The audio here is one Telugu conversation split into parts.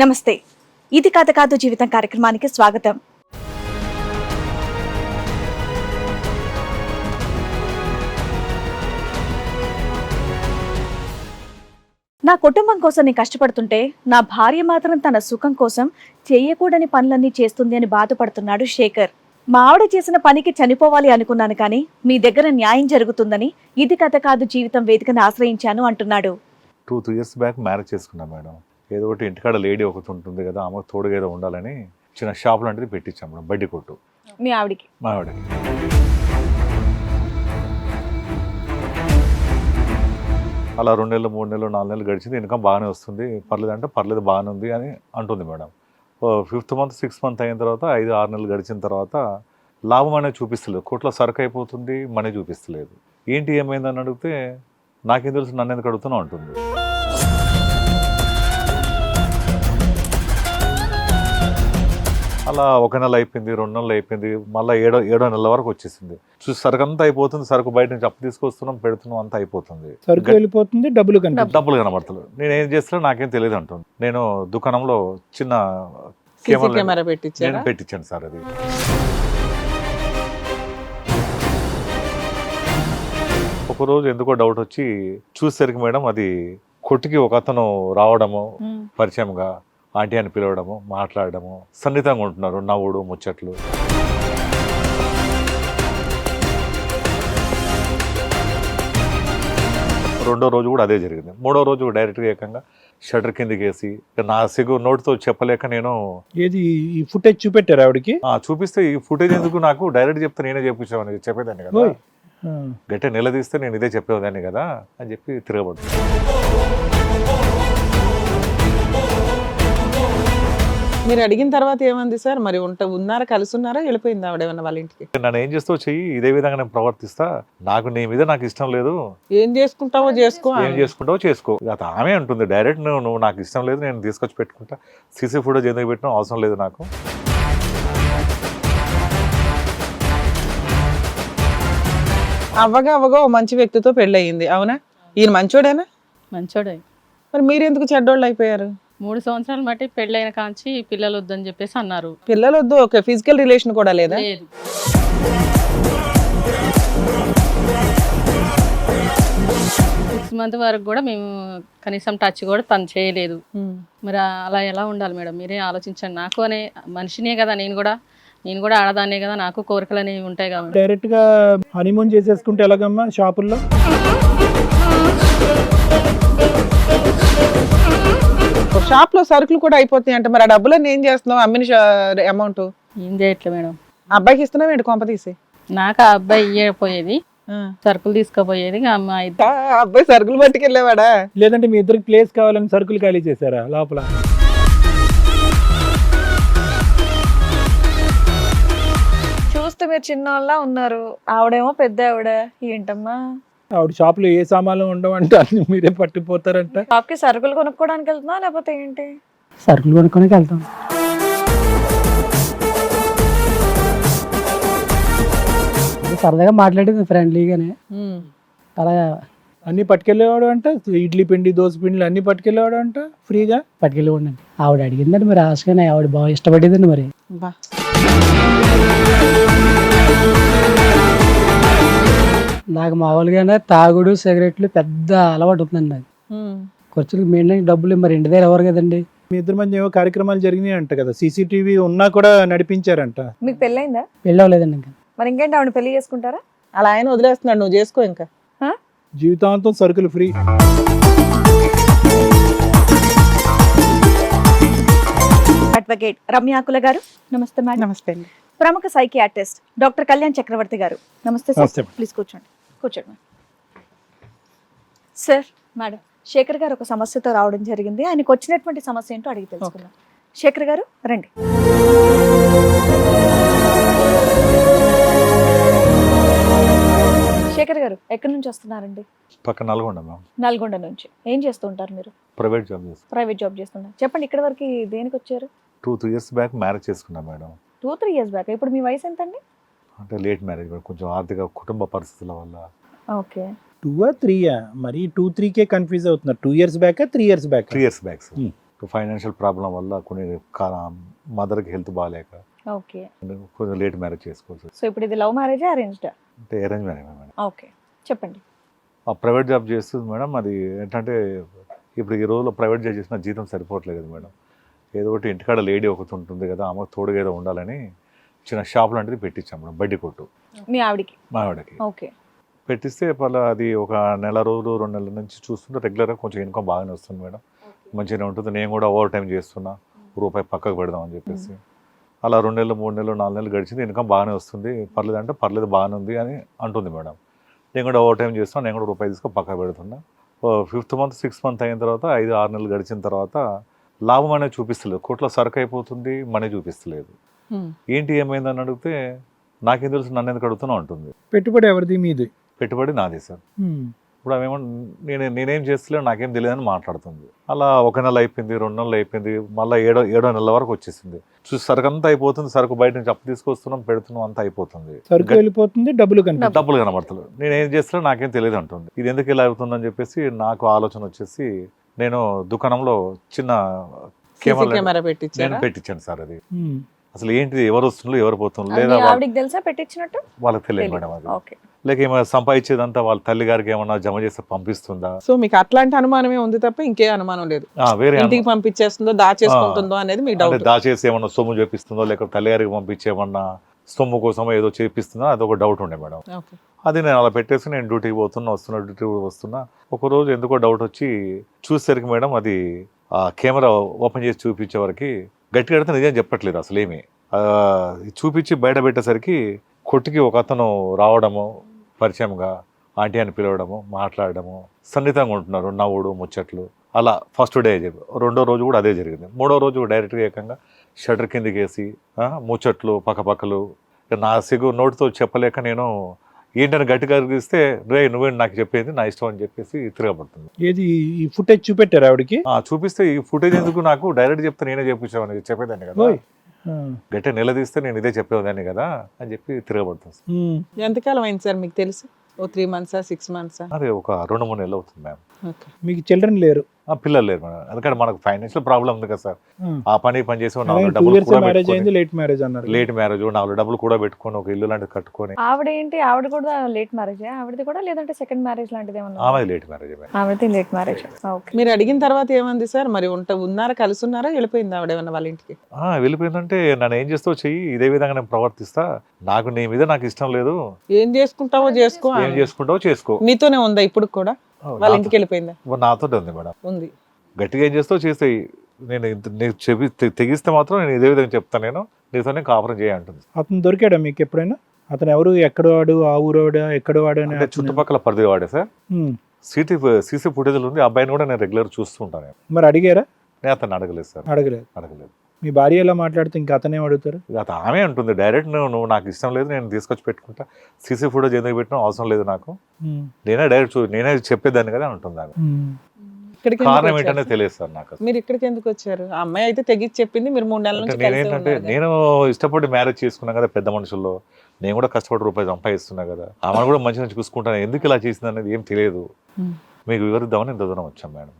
నమస్తే. ఇది కథ కాదు జీవితం కార్యక్రమానికి స్వాగతం. నా కుటుంబం కోసం నేను కష్టపడుతుంటే నా భార్య మాత్రం తన సుఖం కోసం చేయకూడని పనులన్నీ చేస్తుంది అని బాధపడుతున్నాడు శేఖర్. మా ఆవిడ చేసిన పనికి చనిపోవాలి అనుకున్నాను కానీ మీ దగ్గర న్యాయం జరుగుతుందని ఇది కథ కాదు జీవితం వేదికను ఆశ్రయించాను అంటున్నాడు. Two three years back marriage చేసుకున్నా మేడం. ఏదో ఒకటి ఇంటికాడ లేడీ ఒకటి ఉంటుంది కదా ఆమె తోడుగా ఏదో ఉండాలని చిన్న షాప్ లాంటిది పెట్టించాం మేడం బడ్డీ కొట్టు. మీ ఆవిడికి. మా ఆవిడ అలా రెండు నెలలు మూడు నెలలు నాలుగు నెలలు గడిచింది ఇన్కమ్ బాగానే వస్తుంది. పర్లేదు అంటే పర్లేదు బాగానే ఉంది అని అంటుంది madam. Fifth month sixth month అయిన తర్వాత ఐదు ఆరు నెలలు గడిచిన తర్వాత లాభం అనేది చూపిస్తలేదు. కోట్ల సరుకు అయిపోతుంది మనీ చూపిస్తలేదు. ఏంటి ఏమైందని అడిగితే నాకేం తెలుసు నన్ను ఎందుకు అడుగుతున్నావు? అంటుంది. అలా ఒక నెల అయిపోయింది రెండు నెలలు అయిపోయింది మళ్ళీ ఏడో ఏడో నెలల వరకు వచ్చేసింది. చూసి సరుకు అంతా అయిపోతుంది సరుకు బయట నుంచి అప్పు తీసుకొస్తున్నాం పెడుతున్నాం అంతా అయిపోతుంది. సరుకు వెళ్ళిపోతుంది డబ్బులు డబ్బులు కనబడతలేదు. నేను ఏం చేస్తున్నా నాకేం తెలియదు అంటుంది. నేను దుకాణంలో చిన్న కెమెరా పెట్టించారా? పెట్టించాను సార్ అది. ఒకరోజు ఎందుకో డౌట్ వచ్చి చూసేసరికి మేడం అది కొట్టుకి ఒక అతను రావడము పరిచయంగా ఆంటీ అని పిలవడము మాట్లాడడము సన్నిహితంగా ఉంటున్నారు నవ్వుడు ముచ్చట్లు. రెండో రోజు కూడా అదే జరిగింది. మూడో రోజు డైరెక్ట్గా ఏకంగా షటర్ కిందకి వేసి నా సిగ్గు నోటితో చెప్పలేక నేను ఏది ఈ ఫుటేజ్ చూపెట్టారు ఆవిడకి? ఆ, చూపిస్తే ఈ ఫుటేజ్ ఎందుకు నాకు? డైరెక్ట్ చెప్తే నేనే చెప్పించామని చెప్పేదాన్ని కదా. గట్టే నిలదీస్తే నేను ఇదే చెప్పేదాన్ని కదా అని చెప్పి తిరగబడు మీరు అడిగిన తర్వాత ఏమంది సార్? మరి ఉంట ఉన్నారా కలిసి ఉన్నారా వెళ్ళిపోయింది ఆవిడ ఏమన్నా వాళ్ళ ఇంటికి? నన్ను ఏం చేస్తావు చెయ్యి ఇదే విధంగా నేను ప్రవర్తిస్తా. నాకు నీ మీద నాకు ఇష్టం లేదు. ఏం చేసుకుంటావో చేసుకో ఏం చేసుకుంటావో చేసుకో. ఇక ఆమె అంటుంది డైరెక్ట్ నువ్వు నువ్వు నాకు ఇష్టం లేదు నేను తీసుకొచ్చి పెట్టుకుంటా. సీసీ ఫుటేజ్ ఎందుకు పెట్టినా అవసరం లేదు నాకు. అవ్వగా అవ్వగా ఓ మంచి వ్యక్తితో పెళ్ళయింది అవునా? ఈయన మంచోడేనా? మంచోడే. మరి మీరు ఎందుకు చెడ్డోళ్ళు అయిపోయారు? మూడు సంవత్సరాలు బట్టి పెళ్ళైన కాంచి పిల్లలు వద్దని చెప్పేసి అన్నారు. పిల్లలు వద్దు ఒక ఫిజికల్ రిలేషన్ కూడా లేదా? లేదు. సిక్స్ మంత్ వరకు కూడా మేము కనీసం టచ్ కూడా తను చేయలేదు. ఉమ్. మరి అలా ఎలా ఉండాలి మేడం? మీరే ఆలోచించండి. నాకు అనే మనిషినే కదా నేను కూడా. నేను కూడా ఆడదాన్నే కదా. నాకు కోరికలు అనేవి ఉంటాయి కదా. డైరెక్ట్గా హనీమూన్ చేసేసుకుంటే ఎలాగమ్మా షాపుల్లో? షాప్లో సరుకులు కూడా అయిపోతాయి అంటే మరి ఆ డబ్బులన్నీ ఏం చేస్తున్నావు? అమ్మిన అమౌంట్ ఏం చేయట్లేదు మేడం. అబ్బాయికి ఇస్తున్నావు ఏంటి కొంప తీసి? నాకు ఆ అబ్బాయి ఇయ్యకపోయేది. సరుకులు తీసుకుపోయేది ఇక అమ్మాయి ఆ, అబ్బాయి సరుకులు పట్టుకెళ్ళేవాడా? లేదంటే మీ ఇద్దరికి ప్లేస్ కావాలని సరుకులు ఖాళీ చేశారా లోపల? చూస్తే మీరు చిన్నోళ్ళ ఉన్నారు. ఆవిడేమో పెద్ద ఆవిడ ఏంటమ్మా? ఆవిడ షాప్లో ఏ సామాన్లు ఉండవంటే అన్ని మీరే పట్టిపోతారంట. షాప్కి సరుకులు కొనుక్కోవడానికి వెళ్తున్నా లేకపోతే ఏంటి? సరుకులు కొనుక్కోడానికి వెళ్తాం. ఇది సరదాగా మాట్లాడేది ఫ్రెండ్లీగానే. అలా అన్ని పట్టుకెళ్ళేవాడు అంట? ఇడ్లీ పిండి దోశ పిండిలు అన్ని పట్టుకెళ్ళేవాడు అంట? ఫ్రీగా? పట్టుకెళ్ళి ఉండండి ఆవిడ అడిగిందండి మరి ఆశగానే ఆవిడ బాగా ఇష్టపడేదండి మరి. బా. నాకు మామూలుగానే తాగుడు సిగరెట్లు పెద్ద అలవాటు ఉందండి నాకు. ఖర్చులకు మెయింటైన్ డబ్బులు మరి ఇంటి దగ్గర ఎవరు కదండి? మీ ఇద్దరి మధ్య ఏవో కార్యక్రమాలు జరిగినాయి అంట కదా సీసీటీవీ ఉన్నా కూడా నడిపించారంట. మీకు పెళ్ళైందా? వెళ్ళవలేదండి ఇంకా. మరి ఇంకేంటి ఆవిడ పెళ్ళి చేసుకుంటారా? అలా ఆయన వదిలేస్తున్నాడు నువ్వు చేసుకో ఇంకా. జీవితాంతం సరుకులు ఫ్రీ. అడ్వకేట్ రమ్యాకుల గారు. నమస్తే మేడం. నమస్తే అండి. ప్రముఖ సైకియాట్రిస్ట్ డాక్టర్ కళ్యాణ్ చక్రవర్తి గారు. నమస్తే సార్. ప్లీజ్ కూర్చోండి. కూర్చోండి. సార్ మేడం శేఖర్ గారు ఒక సమస్యతో రావడం జరిగింది. ఆయనకు వచ్చినటువంటి సమస్య ఏంటో అడిగి తెలుసుకుందాం. శేఖర్ గారు రండి. శేఖర్ గారు ఎక్కడి నుంచి వస్తున్నారండి? పక్కన నల్గొండ మ్యామ్ నల్గొండ నుంచి. ఏం చేస్తూ ఉంటారు మీరు? ప్రైవేట్ జాబ్ చేస్తాను. ప్రైవేట్ జాబ్ చేస్తున్నారు చెప్పండి ఇక్కడి వరకు దేనికి వచ్చారు? Two three years back marriage చేసుకున్నాం madam. Two three years back ఇప్పుడు మీ వయసు ఎంతండి? అంటే లేట్ మ్యారేజ్ కొంచెం ఆర్థిక కుటుంబ పరిస్థితుల వల్ల. ఓకే టూ త్రీయా మరి టూ త్రీకే కన్ఫ్యూజ్ అవుతున్నారు. Two years back three years back three years back. Financial problem వల్ల కొన్ని మదర్కి హెల్త్ బాగాలేక ఓకే కొంచెం లేట్ మ్యారేజ్ చేసుకోవచ్చు. సో ఇప్పుడు ఇది లవ్ మ్యారేజ్ అరేంజ్డ్ అంటే అరేంజ్ మ్యారేజ్ మేడం. ఓకే చెప్పండి. ఆ ప్రైవేట్ జాబ్ చేస్తుంది మేడం. అది ఏంటంటే ఇప్పుడు ఈ రోజుల్లో ప్రైవేట్ జాబ్ చేసిన జీతం సరిపోవట్లేదు కదా మేడం. ఏదో ఒకటి ఇంటికాడ లేడీ ఒకటి ఉంటుంది కదా ఆమె తోడుగా ఏదో ఉండాలని చిన్న షాప్ లాంటిది పెట్టించాం మేడం బడ్డీ కొట్టు. మీ ఆవిడికి? మా ఆవిడకి. ఓకే. పెట్టిస్తే పలా అది ఒక నెల రోజులు రెండు నెలల నుంచి చూస్తుంటే రెగ్యులర్గా కొంచెం ఇన్కమ్ బాగానే వస్తుంది మేడం. మంచిగానే ఉంటుంది. నేను కూడా ఓవర్ టైం చేస్తున్నా రూపాయి పక్కకు పెడదాం అని చెప్పేసి అలా రెండు నెలలు మూడు నెలలు నాలుగు నెలలు గడిచింది ఇన్కమ్ బాగానే వస్తుంది. పర్లేదు అంటే పర్లేదు బాగానే ఉంది అని అంటుంది మేడం. నేను కూడా ఓవర్ టైం చేస్తాను నేను కూడా రూపాయి తీసుకొని పక్కకు పెడుతున్నా. ఫిఫ్త్ మంత్ సిక్స్త్ మంత్ అయిన తర్వాత ఐదు ఆరు నెలలు గడిచిన తర్వాత లాభం అనేది చూపిస్తలేదు. కోట్ల సరుకు అయిపోతుంది మనీ చూపిస్తలేదు. ఏంటి ఏమైందని అడిగితే నాకేం తెలుసు నన్ను ఎందుకు అడుగుతున్నా ఉంటుంది పెట్టుబడి ఎవరిది? మీది. పెట్టుబడి నాదే సార్. ఇప్పుడు ఆమె నేను నేనేం చేస్తలేను నాకేం తెలియదని మాట్లాడుతుంది. అలా ఒక నెల అయిపోయింది రెండు నెలలు అయిపోయింది మళ్ళీ ఏడో ఏడో నెలల వరకు వచ్చేసింది. చూసి సరుకు అంతా అయిపోతుంది సరుకు బయట నుంచి అప్పు తీసుకొస్తున్నాం పెడుతున్నాం అంతా అయిపోతుంది. సరుకు వెళ్ళిపోతుంది డబ్బులు కనిపిస్తుంది డబ్బులు కనబడతలేదు. నేను ఏం చేస్తున్నా నాకేం తెలియదు అంటుంది. ఇది ఎందుకు ఇలా అవుతుందని చెప్పేసి నాకు ఆలోచన వచ్చేసి నేను దుకాణంలో చిన్న కెమెరా కెమెరా నేను పెట్టించాను సార్ అది. అసలు ఏంటిది? ఎవరు వస్తుండ్రు ఎవరు పోతుండ్రు లేదా తెలుసా పెట్టించినట్టు? వాళ్ళకి తెలియదు. మేడం అది. ఓకే. లేక ఏమైనా సంపాదించేదంతా వాళ్ళ తల్లి గారికి ఏమన్నా జమ చేస్తే పంపిస్తుందా? సో మీకు అట్లాంటి అనుమానమే ఉంది తప్ప ఇంకే అనుమానం లేదు. వేరే ఇంటికి పంపించేస్తుందో దాచేసుకుంటుందో అనేది మీ అంటే డౌట్. దాచేసి ఏమన్నా సొమ్ము చేపిస్తుందో లేకపోతే తల్లిగారికి పంపించి ఏమన్నా సొమ్ము కోసం ఏదో చేపిస్తుందో అదొక డౌట్ ఉండే మేడం. ఓకే. అది నేను అలా పెట్టేసి నేను డ్యూటీకి పోతున్నా వస్తున్నా డ్యూటీకి వస్తున్నా. ఒకరోజు ఎందుకో డౌట్ వచ్చి చూసేసరికి మేడం అది ఆ కెమెరా ఓపెన్ చేసి చూపించే వరకు గట్టిగా అడితే నిజం చెప్పట్లేదు అసలు ఏమి. చూపించి బయట పెట్టేసరికి కొట్టుకి ఒక అతను రావడము పరిచయంగా ఆంటీ అని పిలవడము మాట్లాడడము సన్నిహితంగా ఉంటున్నారు నవ్వుడు ముచ్చట్లు అలా ఫస్ట్ డే చెప్పి రెండో రోజు కూడా అదే జరిగింది. మూడో రోజు డైరెక్ట్గా ఏకంగా షటర్ కిందకి వేసి ముచ్చట్లు పక్కపక్కలు నా సిగ్గు నోటితో చెప్పలేక నేను ఏంటని గట్టిగా అరిగిస్తే రే నువ్వే నాకు చెప్పేది? నా ఇష్టం అని చెప్పేసి తిరగబడుతుంది. ఏది? ఈ ఫుటేజ్ చూపెట్టారు ఆవిడకి? ఆ, చూపిస్తే ఈ ఫుటేజ్ ఎందుకు నాకు? డైరెక్ట్ చెప్తే నేనే చెప్పించామని చెప్పేదాన్ని కదా. గట్టి నిలదీస్తే నేను ఇదే చెప్పేదాన్ని కదా అని చెప్పి తిరగబడుతుంది. ఎంతకాలం అయింది సార్ మీకు తెలుసు? ఓ త్రీ మంత్సా సిక్స్ మంత్సా? అదే ఒక రెండు మూడు నెలలు అవుతుంది మ్యామ్ ఓకే. మీకు చిల్డ్రన్ లేరు. పిల్లలు లేరు మేడం. ఎందుకంటే మనకు ఫైనాన్షియల్ ప్రాబ్లం ఉంది కదా సార్. ఆ పని పని చేసి నాలుగు డబ్బులు కూడా పెట్టుకొని లేట్ మ్యారేజ్ అన్నారు లేట్ మ్యారేజ్ నాలుగు డబ్బులు కూడా పెట్టుకొని ఒక ఇల్లు లాంటిది కట్టుకొని ఆవిడ ఏంటి? ఆవిడ కూడా లేట్ మ్యారేజ్ ఆవిడది కూడా లేదంటే సెకండ్ మ్యారేజ్ లాంటిది ఏమన్నా ఆమె లేట్ మ్యారేజ్ ఆవిడది లేట్ మ్యారేజ్ ఓకే. మీరు అడిగిన తర్వాత ఏమంది సార్? మరి ఉంట ఉన్నారా కలిసి ఉన్నారా వెళ్ళిపోయింది ఆవిడ ఏమన్నా వాళ్ళ ఇంటికి? వెళ్ళిపోయిందంటే నన్ను ఏం చేస్తావు చెయ్యి ఇదే విధంగా నేను ప్రవర్తిస్తా. నాకు నీ మీద నాకు ఇష్టం లేదు. ఏం చేసుకుంటావో చేసుకో ఏం చేసుకుంటావో చేసుకో. మీతోనే ఉందా ఇప్పుడు కూడా? వాళ్ళ ఇంటికి వెళ్ళిపోయిందా నాతో ఉంది మేడం. ఉంది. గట్టిగా ఏం చేస్తావు చేస్తాయి నేను ఇంత- నీకు చెప్పి తెగిస్తే మాత్రం నేను ఇదే విధంగా చెప్తాను నేను. నీతోనే కాపురం చేయ అంటుంది. అతను దొరికాడా మీకు ఎప్పుడైనా? అతను ఎవరు? ఎక్కడ వాడు? ఆ ఊరోడా ఎక్కడ వాడు అని చుట్టుపక్కల పరిధి వాడే సార్. సీటీ సీసీ ఫుటేజ్లు ఉంది. ఆ అబ్బాయిని కూడా నేను రెగ్యులర్ చూస్తుంటాను నేను. మరి అడిగారా? నేను అతను అడగలేదు సార్. అడగలేదు. అడగలేదు. మీ భార్య ఎలా మాట్లాడితే ఇంకా అతనే అడుగుతారు అత ఆమె అంటుంది డైరెక్ట్ నువ్వు నువ్వు నాకు ఇష్టం లేదు నేను తీసుకొచ్చి పెట్టుకుంటా సీసీ ఫుటేజ్ ఎందుకు పెట్టినా అవసరం లేదు నాకు. నేనే డైరెక్ట్ చూ నేనే చెప్పేదాన్ని కదా ఆమె కారణం ఏంటనే సార్? తెలియదు సార్ నాకు. మీరు ఇక్కడికి ఎందుకు వచ్చారు ఆ అమ్మాయి అయితే తెగించి చెప్పింది మీరు మూడు నెలల నుంచి నేనేంటంటే. నేను ఇష్టపడి మ్యారేజ్ చేసుకున్నా కదా పెద్ద మనుషుల్లో నేను కూడా కష్టపడి రూపాయి సంపాదిస్తున్నా కదా ఆమెను కూడా మంచిగా చూసుకుంటాను ఎందుకు ఇలా చేసింది అనేది ఏం తెలియదు. మీకు వివరిద్దామని ఇంత దూరం వచ్చాం మేడం.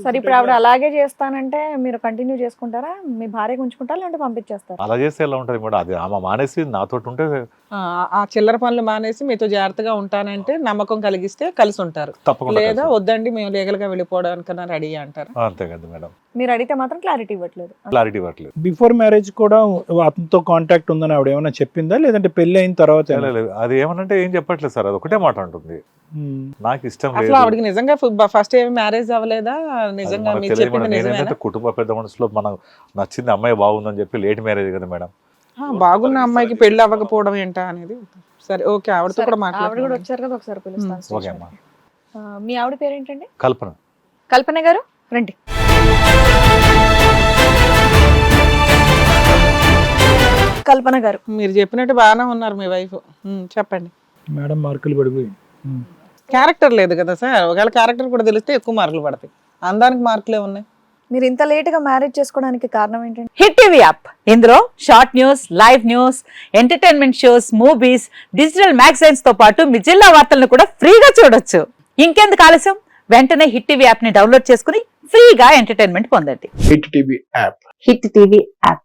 సరే ఇప్పుడు ఆవిడ అలాగే చేస్తానంటే మీరు కంటిన్యూ చేసుకుంటారా? మీ భార్యకు ఉంచుకుంటారా లేదంటే పంపించేస్తారా? అలా చేస్తే ఎలా ఉంటుంది మేడం? అది ఆమె మానేసి నాతో ఉంటే ఆ, చిల్లర పనులు మానేసి మీతో జాగ్రత్తగా ఉంటానంటే నమ్మకం కలిగిస్తే కలిసి ఉంటారు. లేదా వద్దండి మేము లీగల్గా వెళ్ళిపోవడానికన్నా రెడీ అంటారు? అంతే కదా మేడం. మీరు అడిగితే మాత్రం క్లారిటీ ఇవ్వట్లేదు. క్లారిటీ ఇవ్వట్లేదు. బిఫోర్ మ్యారేజ్ కూడా అతనితో కాంటాక్ట్ ఉందని ఆవిడ ఏమైనా చెప్పిందా? లేదంటే పెళ్ళి అయిన తర్వాత. అది ఏమనంటే ఏం చెప్పట్లేదు సార్. అది ఒకటే మాట అంటుంది. నాకు ఇష్టం అసలు లేదు. ఆవిడకి నిజంగా ఫస్ట్ ఏమి మ్యారేజ్ అవ్వలేదా? నిజంగా నేనేంటంటే కుటుంబ పెద్ద మనసులో మనం నచ్చింది అమ్మాయి బాగుందని చెప్పి లేట్ మ్యారేజ్ కదా మేడం. ఆ, బాగున్న అమ్మాయికి పెళ్ళి అవ్వకపోవడం ఏంటా అనేది? సరే ఓకే ఆవిడతో కూడా ఆవిడ కూడా వచ్చారు కదా ఒకసారి పిలుస్తాను. మీ ఆవిడ పేరేంటండి? కల్పన. కల్పన గారు రండి. కల్పన గారు. మీరు చెప్పినట్టు బాగానే ఉన్నారు మీ వైఫ్. చెప్పండి. మేడం మార్కులు పడిపోయి. క్యారెక్టర్ లేదు కదా సార్. ఒకవేళ క్యారెక్టర్ కూడా తెలిస్తే ఎక్కువ మార్కులు పడతాయి. అందానికి మార్కులే ఉన్నాయి. మీరు ఇంత లేట్గా మ్యారేజ్ చేసుకోవడానికి కారణం ఏంటండి హిట్ టీవీ యాప్. ఇందులో short news live news entertainment shows movies digital మ్యాగజైన్స్తో పాటు మీ జిల్లా వార్తలను కూడా ఫ్రీగా చూడొచ్చు. ఇంకెందుకు ఆలస్యం? వెంటనే హిట్ టీవీ యాప్ని డౌన్లోడ్ చేసుకుని ఫ్రీగా ఎంటర్టైన్మెంట్ పొందండి. Hit TV app. Hit TV app.